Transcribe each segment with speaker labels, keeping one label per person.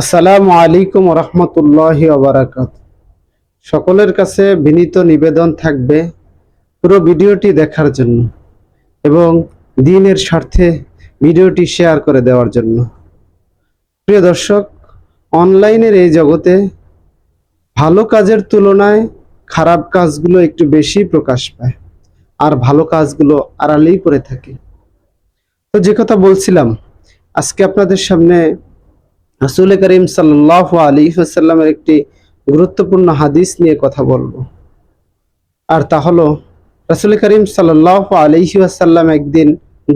Speaker 1: আসসালামু আলাইকুম রহমতুল্লাহ ওবরাকাত। সকলের কাছে বিনীত নিবেদন থাকবে পুরো ভিডিওটি দেখার জন্য এবং দিনের স্বার্থে ভিডিওটি শেয়ার করে দেওয়ার জন্য। প্রিয় দর্শক, অনলাইনের এই জগতে ভালো কাজের তুলনায় খারাপ কাজগুলো একটু বেশি প্রকাশ পায় আর ভালো কাজগুলো আড়ালেই পড়ে থাকে। তো যে কথা বলছিলাম, আজকে আপনাদের সামনে রাসূল করিম সাল্লাহ আলী সাল্লামের একটি গুরুত্বপূর্ণ হাদিস নিয়ে কথা বলব। আর তা হলো, রাসূল করিম সাল্লাহ আলহি একদিন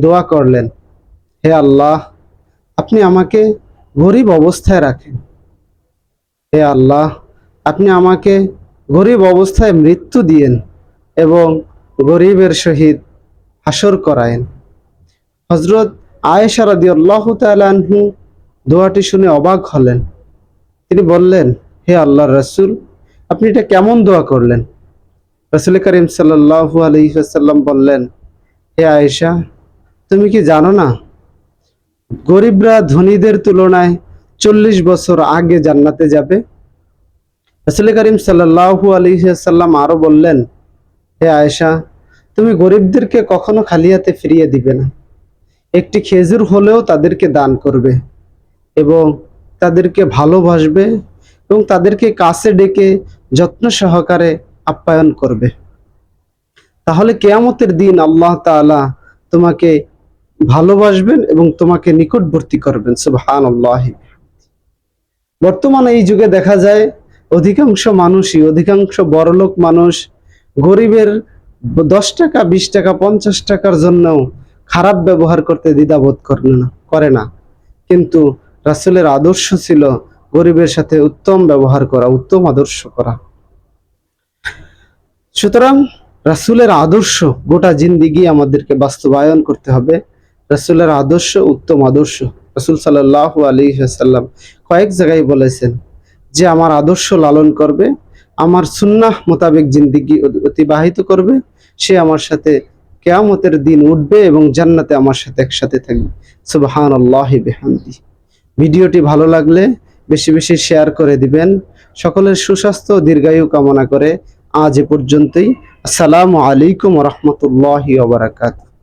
Speaker 1: দোয়া করলেন, হে আল্লাহ, আপনি আমাকে গরিব অবস্থায় রাখেন। হে আল্লাহ, আপনি আমাকে গরিব অবস্থায় মৃত্যু দিয়েন এবং গরিবের সহিত হাসর করায়েন। হজরত আয়েশা রাদিয়াল্লাহু তাআলা আনহু দোয়াটি শুনে অবাক হলেন। তিনি বললেন, হে আল্লাহর রাসূল, আপনি এটা কেমন দোয়া করলেন? রাসূল করিম সাল্লাল্লাহু আলাইহি ওয়াসাল্লাম বললেন, হে আয়েশা, তুমি কি জানো না, গরিবরা ধনীদের তুলনায় চল্লিশ বছর আগে জান্নাতে যাবে? রাসূল করিম সাল্লাল্লাহু আলাইহি ওয়াসাল্লাম আরও বললেন, হে আয়েশা, তুমি গরিবদেরকে কখনো খালি হাতে ফিরিয়ে দিবে না। একটি খেজুর হলেও তাদেরকে দান করবে। এবং তাদেরকে ভালোবাসবে এবং তাদেরকে কাছে ডেকে যত্ন সহকারে আপ্যায়ন করবে। তাহলে কেয়ামতের দিন আল্লাহ তাআলা তোমাকে ভালোবাসবেন এবং তোমাকে নিকটবর্তী করবেন সুবহান বর্তমানে এই যুগে দেখা যায় অধিকাংশ মানুষই, অধিকাংশ বড়লোক মানুষ গরিবের দশ টাকা, বিশ টাকা, পঞ্চাশ টাকার জন্য খারাপ ব্যবহার করতে দ্বিধাবোধ করে না করে না। কিন্তু রাসূলের আদর্শ ছিল গরিবের সাথে উত্তম ব্যবহার করা, উত্তম আদর্শ করা। সুতরাং রাসূলের আদর্শ গোটা জিন্দিগি আমাদেরকে বাস্তবায়ন করতে হবে। রাসূলের আদর্শ, উত্তম আদর্শ। রাসূল সাল্লাল্লাহু আলাইহি ওয়াসাল্লাম কয়েক জায়গায় বলেছেন যে, আমার আদর্শ লালন করবে, আমার সুন্নাহ মোতাবেক জিন্দিগি অতিবাহিত করবে, সে আমার সাথে কেয়ামতের দিন উঠবে এবং জান্নাতে আমার সাথে একসাথে থাকবে। সুবহান আল্লাহ বেহামদি। ভিডিওটি ভালো লাগলে বেশি বেশি শেয়ার করে দিবেন। সকলের সুস্বাস্থ্য দীর্ঘায়ু কামনা করে আজ এ পর্যন্তই। আসসালামু আলাইকুম রহমতুল্লাহ বারাকাতুহ।